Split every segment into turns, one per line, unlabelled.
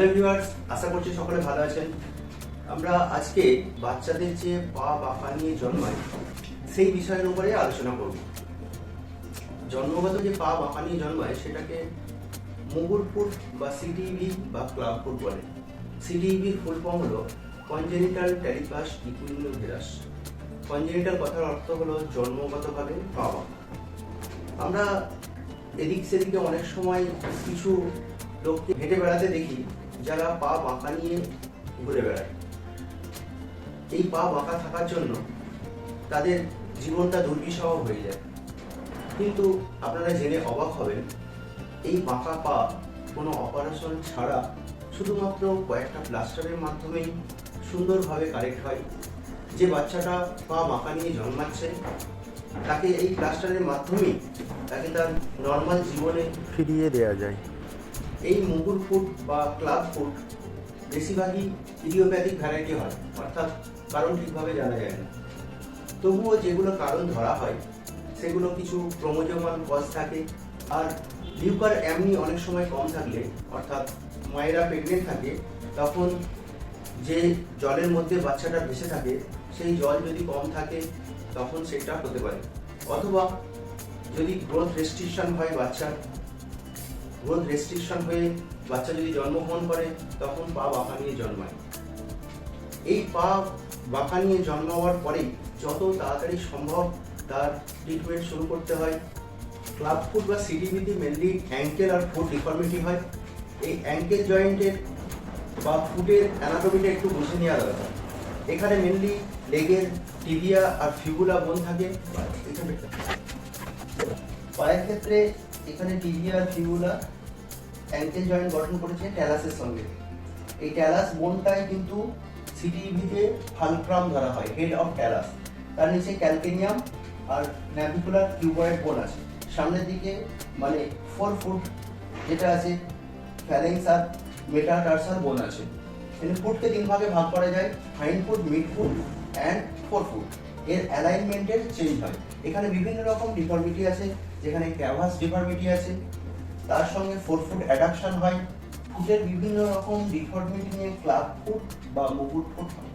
Hello viewers আশা করছি সকলে ভালো আছেন। আমরা আজকে বাচ্চাদের যে পা বাঁকা নিয়ে জন্মায়, সেই বিষয়ের উপরে আলোচনা করব। জন্মগত যে পা বাঁকা নিয়ে জন্মায়, সেটাকে মুগুর ফুট বা সিটিভি বা বলে। সিটিভির ফুল ফর্ম হলো কনজেনিটাল টেলিপাস ইকুইনোভিরাস কনজেনিটাল কথার অর্থ হলো জন্মগতভাবে পা বাঁকা। আমরা এদিক সেদিকে অনেক সময় কিছু লোককে হেঁটে বেড়াতে দেখি যারা পা বাঁকা নিয়ে ঘুরে বেড়ায়। এই পা বাঁকা থাকার জন্য তাদের জীবনটা দুর্বিষহ হয়ে যায়। কিন্তু আপনারা জেনে অবাক হবেন, এই বাঁকা পা কোনো অপারেশন ছাড়া শুধুমাত্র কয়েকটা প্লাস্টারের মাধ্যমেই সুন্দরভাবে কারেক্ট হয়। যে বাচ্চাটা পা বাঁকা নিয়ে জন্মাচ্ছে, তাকে এই প্লাস্টারের মাধ্যমেই তাকে তার নর্মাল জীবনে ফিরিয়ে দেওয়া যায়। এই মুগুর ফুট বা ক্লাব ফুট বেশিরভাগই ইডিওপ্যাথিক ভ্যারাইটি হয়, অর্থাৎ কারণ ঠিকভাবে জানা যায় না। তবুও যেগুলো কারণ ধরা হয়, সেগুলো কিছু ক্রোমোজোমাল কজ থাকে, আর লিউকার এমনি অনেক সময় কম থাকলে, অর্থাৎ মায়েরা প্রেগনেন্ট থাকে, তখন যে জলের মধ্যে বাচ্চাটা ভেসে থাকে, সেই জল যদি কম থাকে, তখন সেটা হতে পারে। অথবা যদি গ্রোথ রেস্ট্রিকশন হয় বাচ্চার গ্রোথ রেস্ট্রিকশন হয়ে বাচ্চা যদি জন্মগ্রহণ করে, তখন পা বাঁকা নিয়ে জন্মায়। এই পা বাঁকা নিয়ে জন্মাবার পরেই যত তাড়াতাড়ি সম্ভব তার ট্রিটমেন্ট শুরু করতে হয়। ক্লাব ফুট বা সিডিবিতে মেনলি অ্যাঙ্কেল আর ফুট ডিফর্মিটি হয়। এই অ্যাঙ্কেল জয়েন্টের বা ফুটের অ্যানাটমিটা একটু বুঝে নেওয়া দরকার। এখানে মেনলি লেগের টিবিয়া আর ফিবুলা বোন থাকে। পায়ের ক্ষেত্রে এখানে টিবিয়া ফিবুলা অ্যাঙ্কেল জয়েন্ট গঠন করেছে ট্যালাসের সঙ্গে। এই ট্যালাস বোনটাই কিন্তু সিটিভিতে ফালক্রাম ধরা হয় হেড অফ ট্যালাস। তার নিচে ক্যালকেনিয়াম আর ন্যাভিকুলার কিউবয়েড বোন আছে। সামনের দিকে মানে ফোর ফুট যেটা আছে ফ্যালেন্স আর মেটাটার্সাল বোন আছে। ফুটকে তিন ভাগে ভাগ করা যায় fine foot mid foot and fore foot এর অ্যালাইনমেন্টের চেঞ্জ হয়। এখানে বিভিন্ন রকম ডিফর্মিটি আছে, যেখানে ক্যাভাস ডিফর্মিটি আছে, তার সঙ্গে ফোর ফুট অ্যাডাকশন হয়। ফুটের বিভিন্ন রকম ডিফর্মিটি নিয়ে ক্লাব ফুট বা মুকুট ফুট হয়।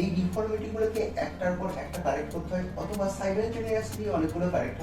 এই ডিফর্মিটিগুলোকে একটার পর একটা কারেক্ট করতে হয়, অথবা সাইবেন্টেনিয়াসলি অনেকগুলো কারেক্ট